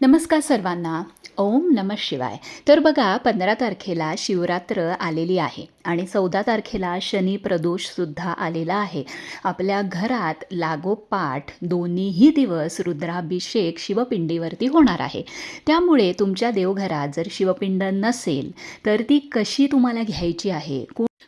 नमस्कार सर्वांना. ओम नम शिवाय. तर बघा पंधरा तारखेला शिवरात्र आलेली आहे आणि चौदा तारखेला शनी प्रदोषसुद्धा आलेला आहे. आपल्या घरात लागोपाठ दोन्हीही दिवस रुद्राभिषेक शिवपिंडीवरती होणार आहे. त्यामुळे तुमच्या देवघरात जर शिवपिंड नसेल तर ती कशी तुम्हाला घ्यायची आहे?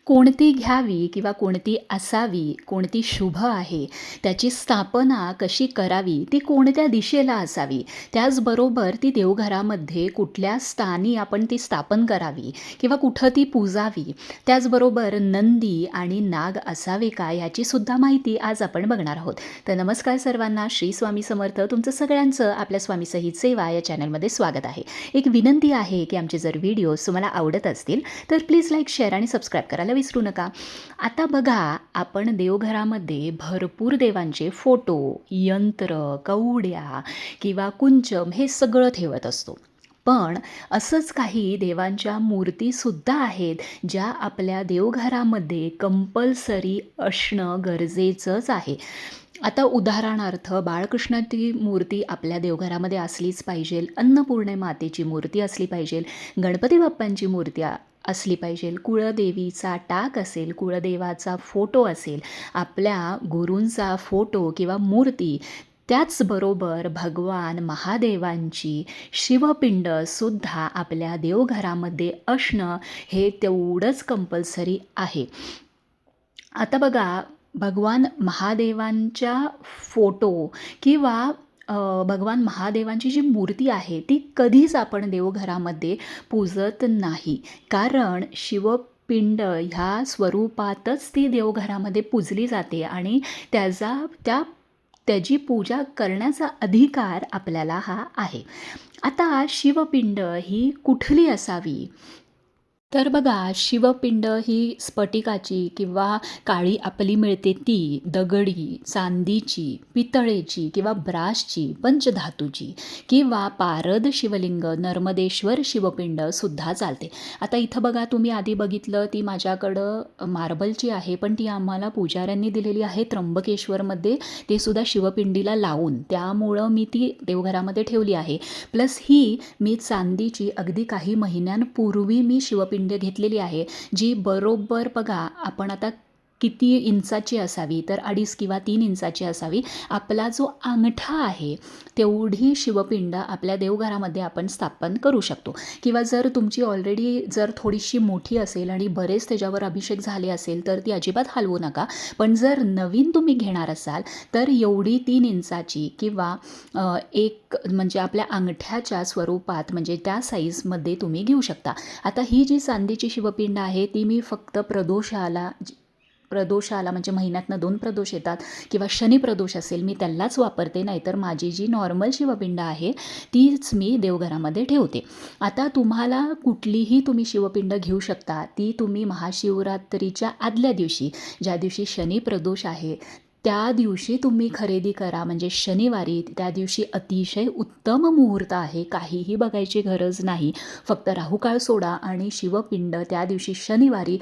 कोणती घ्यावी किंवा कोणती असावी कोणती शुभ आहे त्याची स्थापना कशी करावी ती कोणत्या दिशेला असावी त्याचबरोबर ती देवघरामध्ये कुठल्या स्थानी आपण ती स्थापन करावी किंवा कुठं ती पूजावी त्याचबरोबर नंदी आणि नाग असावे का याची सुद्धा माहिती आज आपण बघणार आहोत. तर नमस्कार सर्वांना श्री स्वामी समर्थ तुमचं सगळ्यांचं आपल्या स्वामी सहित सेवा या चॅनलमध्ये स्वागत आहे. एक विनंती आहे की आमचे जर व्हिडिओज तुम्हाला आवडत असतील तर प्लीज लाईक शेअर आणि सबस्क्राईब करायला विसरू नका. आता बघा आपण देवघरामध्ये भरपूर देवांचे फोटो यंत्र कवड्या किंवा कुंचम हे सगळं ठेवत असतो. पण असंच काही देवांच्या मूर्तीसुद्धा आहेत ज्या आपल्या देवघरामध्ये कंपल्सरी असणं गरजेचंच आहे. आता उदाहरणार्थ बाळकृष्णाची मूर्ती आपल्या देवघरामध्ये असलीच पाहिजे अन्नपूर्णे मातेची मूर्ती असली पाहिजे गणपती बाप्पांची मूर्ती असली पाहिजे. कुळदेवीचा टाक असेल कुळदेवाचा फोटो असेल आपल्या गुरूंचा फोटो किंवा मूर्ती त्याचबरोबर भगवान महादेवांची शिवपिंडसुद्धा आपल्या देवघरामध्ये असणं हे तेवढंच कंपल्सरी आहे. आता बघा भगवान महादेवांच्या फोटो किंवा भगवान महादेवांची जी मूर्ती आहे ती कधीच आपण देवघरामध्ये पूजत नाही. कारण शिवपिंड ह्या स्वरूपातच ती देवघरामध्ये पूजली जाते आणि त्याचा त्या त्याची पूजा करण्याचा अधिकार आपल्याला हा आहे. आता शिवपिंड ही कुठली असावी? तर बघा शिवपिंड ही स्फटिकाची किंवा काळी आपली मिळते ती दगडी चांदीची पितळेची किंवा ब्रासची पंचधातूची किंवा पारद शिवलिंग नर्मदेश्वर शिवपिंड सुद्धा चालते. आता इथं बघा तुम्ही आधी बघितलं ती माझ्याकडं मार्बलची आहे पण ती आम्हाला पुजाऱ्यांनी दिलेली आहे त्र्यंबकेश्वरमध्ये. ते सुद्धा शिवपिंडीला लावून त्यामुळं मी ती देवघरामध्ये ठेवली आहे. प्लस ही मी चांदीची अगदी काही महिन्यांपूर्वी मी शिवपिंड घेतलेली आहे जी बरोबर बघा आपण आता किती इंचाची असावी? तर अडीच किंवा तीन इंचाची असावी. आपला जो अंगठा आहे तेवढी शिवपिंड आपल्या देवघरामध्ये आपण स्थापन करू शकतो. किंवा जर तुमची ऑलरेडी जर थोडीशी मोठी असेल आणि बरेच त्याच्यावर अभिषेक झाले असेल तर ती अजिबात हलवू नका. पण जर नवीन तुम्ही घेणार असाल तर एवढी तीन इंचाची किंवा एक म्हणजे आपल्या अंगठ्याच्या स्वरूपात म्हणजे त्या साईजमध्ये तुम्ही घेऊ शकता. आता ही जी चांदीची शिवपिंड आहे ती मी फक्त प्रदोषाला प्रदोषाला म्हणजे महिन्यातनं दोन प्रदोष येतात किंवा शनी प्रदोष असेल मी त्यालाच वापरते नाहीतर माझी जी नॉर्मल शिवपिंड आहे तीच मी देवघरामध्ये ठेवते. आता तुम्हाला कुठलीही तुम्ही शिवपिंड घेऊ शकता ती तुम्ही महाशिवरात्रीच्या आदल्या दिवशी ज्या दिवशी शनी प्रदोष आहे त्या दिवशी तुम्ही खरेदी करा म्हणजे शनिवारी त्या दिवशी अतिशय उत्तम मुहूर्त आहे काहीही बघायची गरज नाही फक्त राहुकाळ सोडा आणि शिवपिंड त्या दिवशी शनिवारी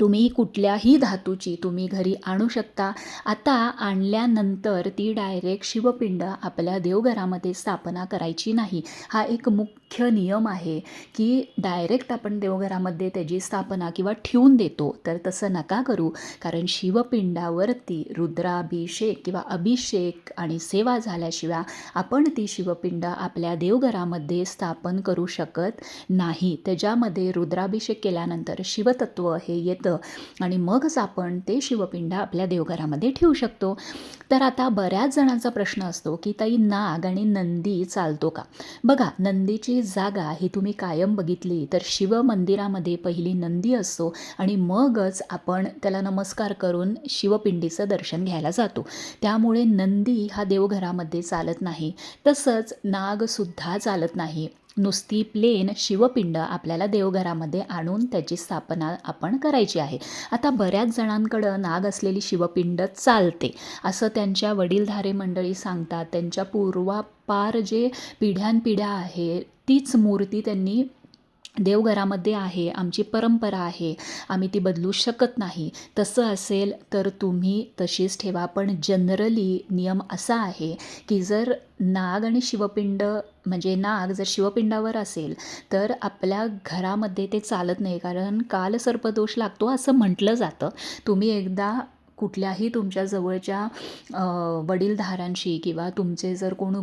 तुम्ही कुठल्याही धातूची तुम्ही घरी आणू शकता. आता आणल्यानंतर ती डायरेक्ट शिवपिंड आपल्या देवघरामध्ये स्थापना करायची नाही. हा एक मुख्य मुख्य नियम आहे की डायरेक्ट आपण देवघरामध्ये त्याची स्थापना किंवा ठेवून देतो तर तसं नका करू. कारण शिवपिंडावरती रुद्राभिषेक किंवा अभिषेक आणि सेवा झाल्याशिवाय आपण ती शिवपिंड आपल्या देवघरामध्ये स्थापन करू शकत नाही. त्याच्यामध्ये रुद्राभिषेक केल्यानंतर शिवतत्व हे येतं आणि मगच आपण ते शिवपिंड आपल्या देवघरामध्ये ठेवू शकतो. तर आता बऱ्याच जणांचा प्रश्न असतो की ताई नाग आणि नंदी चालतो का? बघा नंदीची जागा ही तुम्ही कायम बघितली तर शिव मंदिरामध्ये पहिली नंदी असतो आणि मगच आपण त्याला नमस्कार करून शिवपिंडीचं दर्शन घ्यायला जातो. त्यामुळे नंदी हा देवघरामध्ये चालत नाही तसंच नागसुद्धा चालत नाही. नुसती प्लेन शिवपिंड आपल्याला देवघरामध्ये आणून त्याची स्थापना आपण करायची आहे. आता बऱ्याच जणांकडं नाग असलेली शिवपिंड चालते. असं त्यांच्या वडीलधारे मंडळी सांगतात. त्यांच्या पूर्वापार जे पिढ्यानपिढ्या आहे तीच मूर्ती त्यांनी देवघरामध्ये आहे आमची परंपरा आहे आम्ही ती बदलू शकत नाही. तसं असेल तर तुम्ही तशीच ठेवा. पण जनरली नियम असा आहे की जर नाग आणि शिवपिंड म्हणजे नाग जर शिवपिंडावर असेल तर आपल्या घरामध्ये ते चालत नाही. कारण काल सर्पदोष लागतो असं म्हटलं जातं. तुम्ही एकदा कुठल्याही तुमच्या जवळच्या वडीलधारांशी किंवा तुमचे जर कोण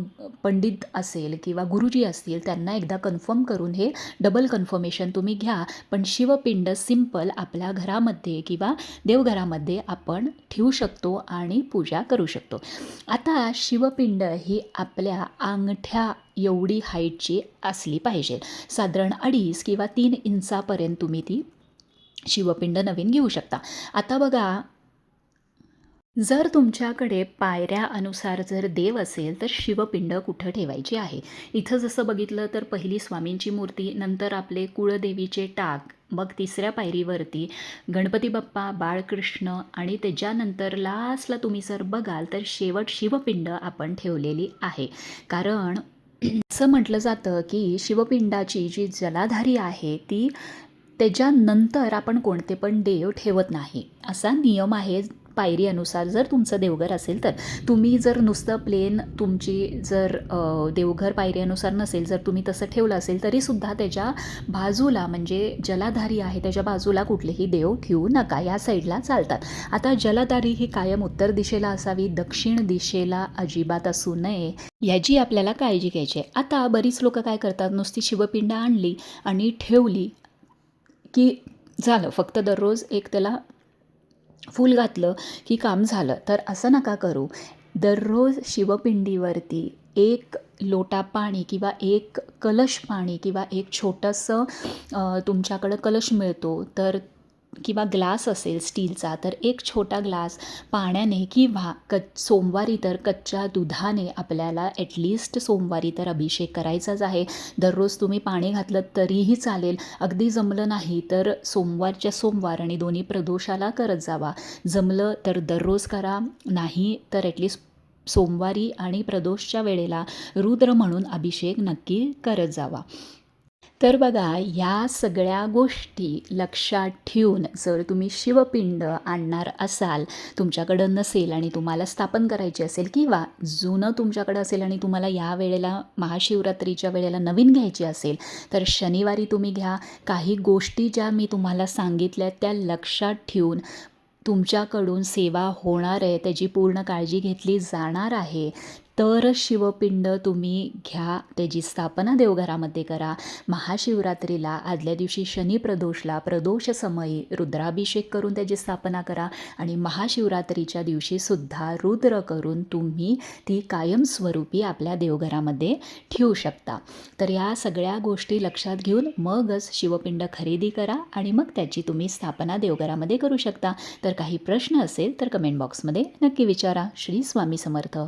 पंडित असेल किंवा गुरुजी असतील त्यांना एकदा कन्फर्म करून हे डबल कन्फर्मेशन तुम्ही घ्या. पण शिवपिंड सिंपल आपल्या घरामध्ये किंवा देवघरामध्ये आपण ठेवू शकतो आणि पूजा करू शकतो. आता शिवपिंड ही आपल्या अंगठ्या एवढी हाईटची असली पाहिजे. साधारण अडीच किंवा तीन इंचापर्यंत तुम्ही ती शिवपिंड नवीन घेऊ शकता. आता बघा जर तुमच्याकडे पायऱ्या अनुसार जर देव असेल तर शिवपिंड कुठं ठेवायची आहे? इथं जसं बघितलं तर पहिली स्वामींची मूर्ती नंतर आपले कुळदेवीचे टाक मग तिसऱ्या पायरीवरती गणपती बाप्पा बाळकृष्ण आणि त्याच्यानंतर लास्टला तुम्ही जर बघाल तर शेवट शिवपिंड आपण ठेवलेली आहे. कारण असं म्हटलं जातं की शिवपिंडाची जी जलाधारी आहे ती त्याच्यानंतर आपण कोणते पण देव ठेवत नाही. असा नियम आहे पायरीअनुसार जर तुमचं देवघर असेल तर. तुम्ही जर नुसतं प्लेन तुमची जर देवघर पायऱ्यानुसार नसेल जर तुम्ही तसं ठेवलं असेल तरीसुद्धा त्याच्या बाजूला म्हणजे जलाधारी आहे त्याच्या बाजूला कुठलेही देव ठेवू नका. या साईडला चालतात. आता जलधारी ही कायम उत्तर दिशेला असावी दक्षिण दिशेला अजिबात असू नये याची आपल्याला काळजी घ्यायची आहे. आता बरीच लोक काय करतात नुसती शिवपिंड आणली आणि ठेवली की झालं फक्त दररोज एक त्याला फूल घातलं की काम झालं. तर असं नका करू. दररोज शिवपिंडीवरती एक लोटा पाणी किंवा एक कलश पाणी किंवा एक छोटंसं तुमच्याकडं कलश मिळतो. तर किंवा ग्लास असेल स्टीलचा तर एक छोटा ग्लास पाण्याने किंवा कच सोमवारी तर कच्च्या दुधाने आपल्याला ॲटलिस्ट सोमवारी तर अभिषेक करायचाच आहे. दररोज तुम्ही पाणी घातलं तरीही चालेल. अगदी जमलं नाही तर सोमवारच्या सोमवार आणि दोन्ही प्रदोषाला करत जावा. जमलं तर दररोज करा नाही तर ॲटलिस्ट सोमवारी आणि प्रदोषच्या वेळेला रुद्र म्हणून अभिषेक नक्की करत जावा. तर बघा ह्या सगळ्या गोष्टी लक्षात ठेवून जर तुम्ही शिवपिंड आणणार असाल तुमच्याकडं नसेल आणि तुम्हाला स्थापन करायची असेल किंवा जुनं तुमच्याकडं असेल आणि तुम्हाला या वेळेला महाशिवरात्रीच्या वेळेला नवीन घ्यायची असेल तर शनिवारी तुम्ही घ्या. काही गोष्टी ज्या मी तुम्हाला सांगितल्या त्या लक्षात ठेवून तुमच्याकडून सेवा होणार आहे त्याची पूर्ण काळजी घेतली जाणार आहे. तर शिवपिंड तुम्ही घ्या त्याची स्थापना देवघरामध्ये करा. महाशिवरात्रीला आदल्या दिवशी शनी प्रदोषला प्रदोष समयी रुद्राभिषेक करून त्याची स्थापना करा आणि महाशिवरात्रीच्या दिवशीसुद्धा रुद्र करून तुम्ही ती कायमस्वरूपी आपल्या देवघरामध्ये ठेवू शकता. तर या सगळ्या गोष्टी लक्षात घेऊन मगच शिवपिंड खरेदी करा आणि मग त्याची तुम्ही स्थापना देवघरामध्ये करू शकता. तर काही प्रश्न असेल तर कमेंट बॉक्समध्ये नक्की विचारा. श्री स्वामी समर्थ.